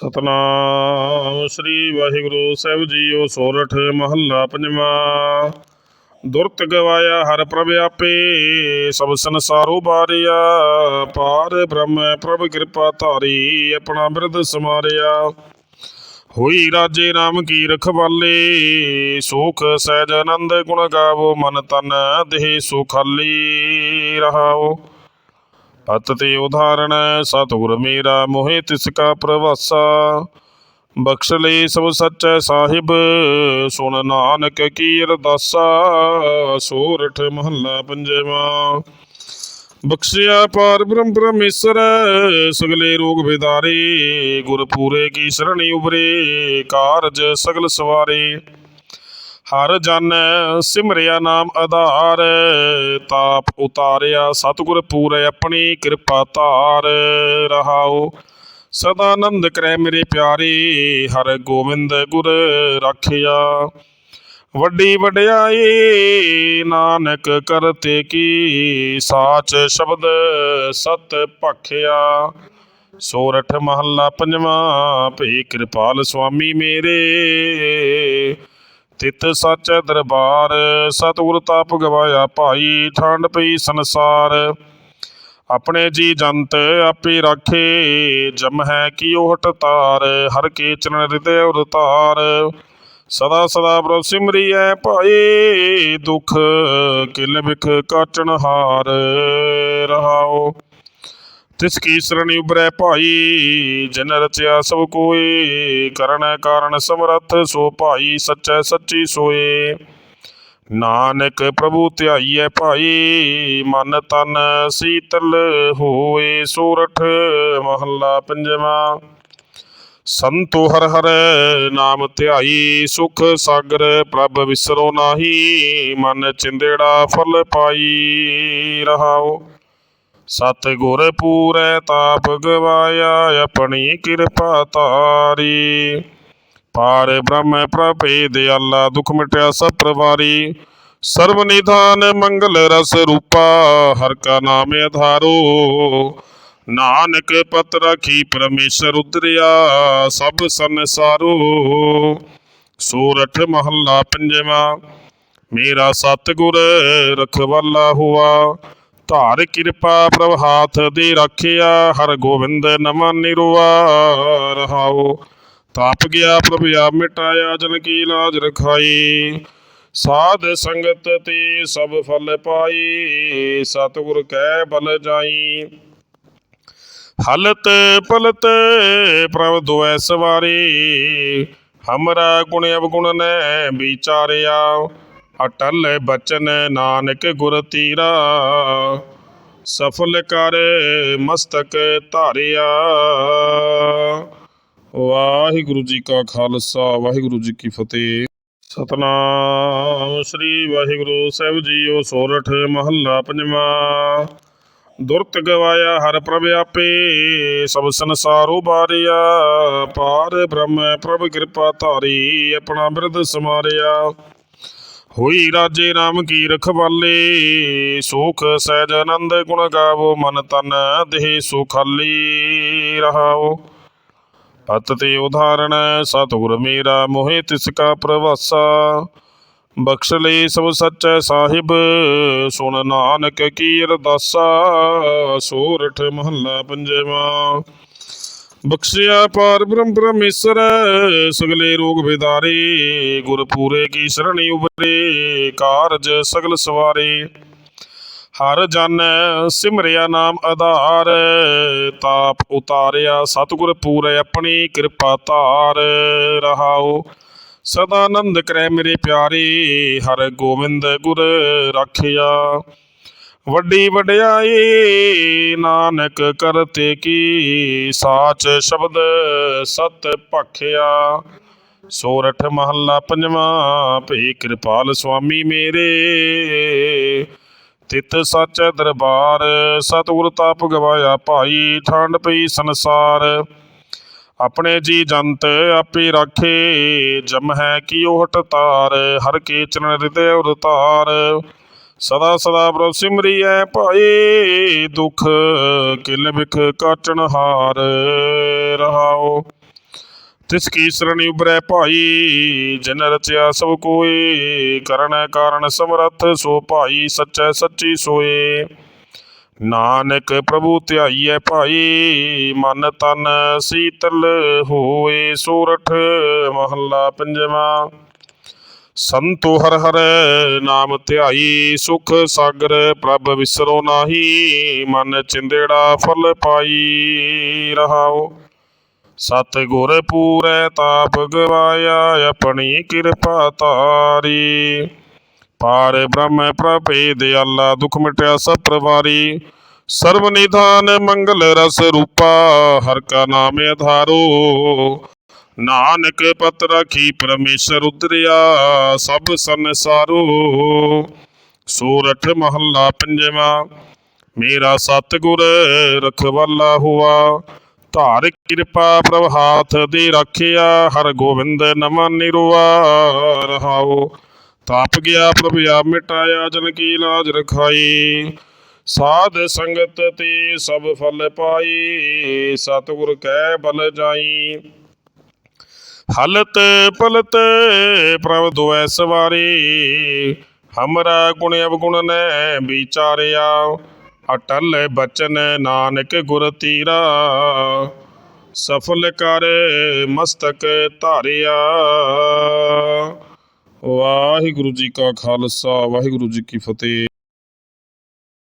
ਸਤਨਾਮ ਸ੍ਰੀ ਵਾਹਿਗੁਰੂ ਸਾਹਿਬ ਜੀਓ ਸੋਰਠ ਮਹੱਲਾ ਪੰਜਵਾਂ। ਦੁਰਤ ਗਵਾਇਆ ਹਰ ਪ੍ਰਭ ਆਪੇ, ਸਭ ਸੰਸਾਰੋ ਬਾਰਿਆ। ਪਾਰ ਬ੍ਰਹਮ ਪ੍ਰਭ ਕਿਰਪਾ ਧਾਰੀ, ਆਪਣਾ ਬਿਰਧ ਸਮਾਰਿਆ। ਹੋਈ ਰਾਜੇ RAM ਕੀ ਰਖਵਾਲੇ, ਸੁਖ ਸਹਿਜ ਆਨੰਦ ਗੁਣ ਗਾਵੋ ਮਨ ਤਨ, ਦੇਹ ਸੁਖਾਲੀ ਰਹਾਓ। ਹੱਥ ਤੇ ਉਦਾਹਰਣ ਸਤਿਗੁਰ ਮੇਰਾ ਮੋਹਿ ਤਿਸ ਕਾ ਪ੍ਰਵਾਸਾ। ਬਖਸ਼ ਲਈ ਸਭ ਸੱਚੈ ਸਾਹਿਬ, ਸੁਣ ਨਾਨਕ ਕੀ ਅਰਦਾਸਾ, ਸੋਰਠ ਮਹੱਲਾ ਪੰਜਵਾਂ। ਬਖਸ਼ਿਆ ਪਾਰ ਬ੍ਰਹਮ ਪਰਮੇਸ਼ਰ, ਸਗਲੇ ਰੋਗ ਵਿਦਾਰੇ ਗੁਰ ਪੂਰੇ ਕੀ ਸਰਣੀ ਉਬਰੇ ਕਾਰਜ ਸਗਲ ਸਵਾਰੇ। ਹਰ ਜਨ ਸਿਮਰਿਆ ਨਾਮ ਆਧਾਰ, ਤਾਪ ਉਤਾਰਿਆ ਸਤਿਗੁਰ ਪੂਰੇ ਆਪਣੀ ਕਿਰਪਾ ਧਾਰ ਰਹਾਓ ਸਦਾ ਆਨੰਦ ਕਰੈ ਮੇਰੇ ਪਿਆਰੇ, ਹਰ ਗੋਬਿੰਦ ਗੁਰ ਰਾਖਿਆ। ਵੱਡੀ ਵਡਿਆਈ ਨਾਨਕ ਕਰਤੇ ਕੀ, ਸਾਚ ਸ਼ਬਦ ਸਤ ਭਖਿਆ। ਸੋਰਠ ਮਹੱਲਾ ਪੰਜਵਾਂ, ਭਈ ਕਿਰਪਾਲ ਸੁਆਮੀ ਮੇਰੇ। ਤਿਤ ਸਾਚੈ ਦਰਬਾਰ, ਸਤਿਗੁਰ ਤਾਪ ਗਵਾਇਆ ਭਾਈ, ਠੰਡ ਪਈ ਸੰਸਾਰ। ਆਪਣੇ ਜੀ ਜੰਤ ਆਪੇ ਰਾਖੇ, ਜਮ ਹੈ ਕੀਓ ਹਟ ਤਾਰ ਹਰ ਕੇ ਚਰਨ ਹਿਰਦੈ ਉਰਤਾਰ ਸਦਾ ਸਦਾ ਪ੍ਰਭ ਸਿਮਰੀਐ ਭਾਈ, ਦੁਖ ਕਿਲ ਵਿਖ ਕਾਟਣ ਹਾਰ, ਰਹਾਓ। ਤਿਸ ਕੀ ਸਰਣੀ ਉਬਰੈ ਭਾਈ, ਜਿਨ ਰਚਿਆ ਸਭ ਕੋਏ, ਕਰਨ ਕਾਰਨ ਸਮਰੱਥ ਸੋ ਭਾਈ, ਸੱਚੈ ਸੱਚੀ ਸੋਏ। ਨਾਨਕ ਪ੍ਰਭੂ ਧਿਆਈਐ ਭਾਈ, ਮਨ ਤਨ ਸੀਤਲ ਹੋਏ, ਸੂਰਠ ਮਹੱਲਾ ਪੰਜਵਾਂ। ਸੰਤੋ ਹਰ ਹਰ ਨਾਮ ਧਿਆਈ, ਸੁਖ ਸਾਗਰ ਪ੍ਰਭ ਵਿਸਰੋ ਨਾਹੀ, ਮਨ ਚਿੰਦੇੜਾ ਫਲ ਪਾਈ ਰਹਾਓ ਸਤ ਗੁਰ ਪੂਰੈ ਤਾਪ ਗਵਾਇਆ, ਆਪਣੀ ਕਿਰਪਾ ਧਾਰੀ ਪਾਰ ਬ੍ਰਹਮ ਪ੍ਰਭੇ ਦਿਆਲਾ ਦੁਖ ਮਿਟਿਆ ਸਭ ਪ੍ਰਵਾਰੀ। ਸਰਬ ਨਿਧਾਨ ਮੰਗਲ ਰਸ ਰੂਪਾ, ਹਰ ਕਾ ਨਾਮ ਆਧਾਰੋ। ਨਾਨਕ ਪਤ ਰਾਖੀ ਪਰਮੇਸ਼ਰ ਉਦਰਿਆ ਸਭ ਸੰਸਾਰੋ। ਸੂਰਠ ਮਹੱਲਾ ਪੰਜਵਾਂ, ਮੇਰਾ ਸਤਿਗੁਰ ਰਖਵਾਲਾ ਹੁਆ। ਧਾਰ ਕਿਰਪਾ ਪ੍ਰਭ ਹਾਥ ਦੇ ਰੱਖਿਆ, ਹਰ ਗੋਬਿੰਦ ਨਮਨ ਨਿਰਵਾ ਰਹਾਓ। ਤਾਪ ਗਿਆ ਪ੍ਰਭ ਆ ਮਿਟਾਇਆ, ਜਨ ਕੀ ਲਾਜ ਰਖਾਈ। ਸਾਧ ਸੰਗਤ ਤੇ ਸਭ ਫਲ ਪਾਈ, ਸਤਿਗੁਰ ਕੈ ਬਲ ਜਾਈ। ਹਲਤ ਪਲਤ ਪ੍ਰਭ ਦੁਐ ਸਵਾਰੀ, ਹਮਰਾ ਗੁਣ ਅਵਗੁਣ ਨੈ ਵਿਚਾਰਿਆ। ਅਟਲ ਬਚਨ ਨਾਨਕ ਗੁਰ ਤੀਰਾ, ਸਫਲ ਕਰ ਮਸਤਕ ਧਾਰਿਆ। ਵਾਹਿਗੁਰੂ ਜੀ ਕਾ ਖਾਲਸਾ, ਵਾਹਿਗੁਰੂ ਜੀ ਕੀ ਫਤਿਹ। ਸਤਨਾਮ ਸ੍ਰੀ ਵਾਹਿਗੁਰੂ ਸਾਹਿਬ ਜੀਓ, ਸੋਰਠ ਮਹੱਲਾ ਪੰਜਵਾਂ। ਦੁਰਤ ਗਵਾਇਆ ਹਰ ਪ੍ਰਭ ਆਪੇ, ਸਭ ਸੰਸਾਰੋ ਬਾਰਿਆ। ਪਾਰ ਬ੍ਰਹਮ ਪ੍ਰਭ ਕਿਰਪਾ ਧਾਰੀ, ਆਪਣਾ ਬਿਰਧ ਸਮਾਰਿਆ। ਹੋਈ ਰਾਜੇ RAM ਕੀ ਰਖਵਾਲੇ, ਸੁਖ ਸਹਿਜ ਆਨੰਦ ਗੁਣ ਗਾਵੋ, ਮਨ ਤਨ ਦੇਹ ਸੁਖਾਲੀ ਰਹਾਓ। ਪਤ ਤੇ ਉਦਾਹਰਣ, ਸਤਿਗੁਰ ਮੇਰਾ ਮੋਹਿ ਤਿਸ ਕਾ ਪ੍ਰਵਾਸਾ। ਬਖਸ਼ ਲਈ ਸਭ ਸੱਚੈ ਸਾਹਿਬ, ਸੁਣ ਨਾਨਕ ਕੀ ਅਰਦਾਸਾ। ਸੋਰਠ ਮਹੱਲਾ ਪੰਜਵਾਂ। ਬਖਸ਼ਿਆ ਪਾਰ ਬ੍ਰਹਮ ਪਰਮੇਸ਼ਰ, ਸਗਲੇ ਰੋਗ ਵਿਦਾਰੇ ਗੁਰ ਪੂਰੇ ਕੀ ਸਰਣੀ ਉਬਰੇ ਕਾਰਜ ਸਗਲ ਸਵਾਰੇ। ਹਰ ਜਨ ਸਿਮਰਿਆ ਨਾਮ ਆਧਾਰ, ਤਾਪ ਉਤਾਰਿਆ ਸਤਿਗੁਰ ਪੂਰੇ ਆਪਣੀ ਕਿਰਪਾ ਧਾਰ। ਰਹਾਓ ਸਦਾ ਆਨੰਦ ਕਰੈ ਮੇਰੇ ਪਿਆਰੇ, ਹਰ ਗੋਬਿੰਦ ਗੁਰ ਰਾਖਿਆ। ਵੱਡੀ ਵਡਿਆਈ ਨਾਨਕ ਕਰਤੇ ਕੀ? ਸਾਚ ਸ਼ਬਦ ਸਤ ਭਖਿਆ। ਸੋਰਠ ਮਹੱਲਾ ਪੰਜਵਾਂ, ਭਈ ਕਿਰਪਾਲ ਸੁਆਮੀ ਮੇਰੇ। ਤਿਤ ਸੱਚ ਦਰਬਾਰ, ਸਤਿਗੁਰ ਤਾਪ ਗਵਾਇਆ ਭਾਈ, ਠੰਡ ਪਈ ਸੰਸਾਰ। ਆਪਣੇ ਜੀ ਜੰਤ ਆਪੇ ਰਾਖੇ, ਜਮ ਹੈ ਕੀਓ ਹਟ ਤਾਰ, ਹਰ ਕੇ ਚਰਨ ਹਿਰਦੈ ਉਰਤਾਰ ਸਦਾ ਸਦਾ ਪ੍ਰਭ ਸਿਮਰੀਐ ਭਾਈ, ਦੁਖ ਕਿਲ ਵਿਖ ਕਾਟਣ ਹਾਰ ਰਹਾਓ। ਤਿਸ ਕੀ ਸਰਣੀ ਉਬਰੈ ਭਾਈ, ਜਿਨ ਰਚਿਆ ਸਭ ਕੋਏ, ਕਰਨ ਕਾਰਨ ਸਮਰੱਥ ਸੋ ਭਾਈ, ਸੱਚੈ ਸੱਚੀ ਸੋਏ। ਨਾਨਕ ਪ੍ਰਭੂ ਧਿਆਈਐ ਭਾਈ, ਮਨ ਤਨ ਸੀਤਲ ਹੋਏ, ਸੂਰਠ ਮਹੱਲਾ ਪੰਜਵਾਂ। ਸੰਤੋ ਹਰ ਹਰ ਨਾਮ ਧਿਆਈ, ਸੁਖ ਸਾਗਰ ਪ੍ਰਭ ਵਿਸਰੋ ਨਾਹੀ, ਮਨ ਚਿੰਦੇੜਾ ਫਲ ਪਾਈ ਰਹਾਓ ਸਤ ਗੁਰ ਪੂਰੈ ਤਾਪ ਗਵਾਇਆ, ਆਪਣੀ ਕਿਰਪਾ ਤਾਰੀ। ਪਾਰ ਬ੍ਰਹਮ ਪ੍ਰਭੇ ਦਿਆਲਾ ਦੁਖ ਮਿਟਿਆ ਸਭ ਪ੍ਰਵਾਰੀ। ਸਰਬ ਨਿਧਾਨ ਮੰਗਲ ਰਸ ਰੂਪਾ, ਹਰ ਕਾ ਨਾਮ ਆਧਾਰੋ ਨਾਨਕ ਪਤ ਰਾਖੀ ਪਰਮੇਸ਼ਰ ਉਦਰਿਆ ਸਭ ਸੰਸਾਰੋ। ਸੂਰਠ ਮਹੱਲਾ ਪੰਜਵਾਂ, ਮੇਰਾ ਸਤਿਗੁਰ ਰਖਵਾਲਾ ਹੁਆ। ਧਾਰ ਕਿਰਪਾ ਪ੍ਰਭ ਹਾਥ ਦੇ ਰੱਖਿਆ, ਹਰ ਗੋਬਿੰਦ ਨਮਨ ਨਿਰਵਾ ਰਹਾਓ। ਤਾਪ ਗਿਆ ਪ੍ਰਭ ਆ, ਮਿਟਾਇਆ ਜਨ ਕੀ ਲਾਜ ਰਖਾਈ। ਸਾਧ ਸੰਗਤ ਤੇ ਸਭ ਫਲ ਪਾਈ, ਸਤਿਗੁਰ ਕੈ ਬਲ ਜਾਈ। ਹਲਤ ਪਲਤ ਪ੍ਰਭ ਦੁਐ ਸਵਾਰੀ, ਹਮਰਾ ਗੁਣ ਅਵਗੁਣ ਨੇ ਵਿਚਾਰਿਆ। ਅਟਲ ਬਚਨ ਨਾਨਕ ਗੁਰ ਤੀਰਾ, ਸਫਲ ਕਰ ਮਸਤਕ ਧਾਰਿਆ। ਵਾਹਿਗੁਰੂ ਜੀ ਕਾ ਖਾਲਸਾ, ਵਾਹਿਗੁਰੂ ਜੀ ਕੀ ਫਤਿਹ।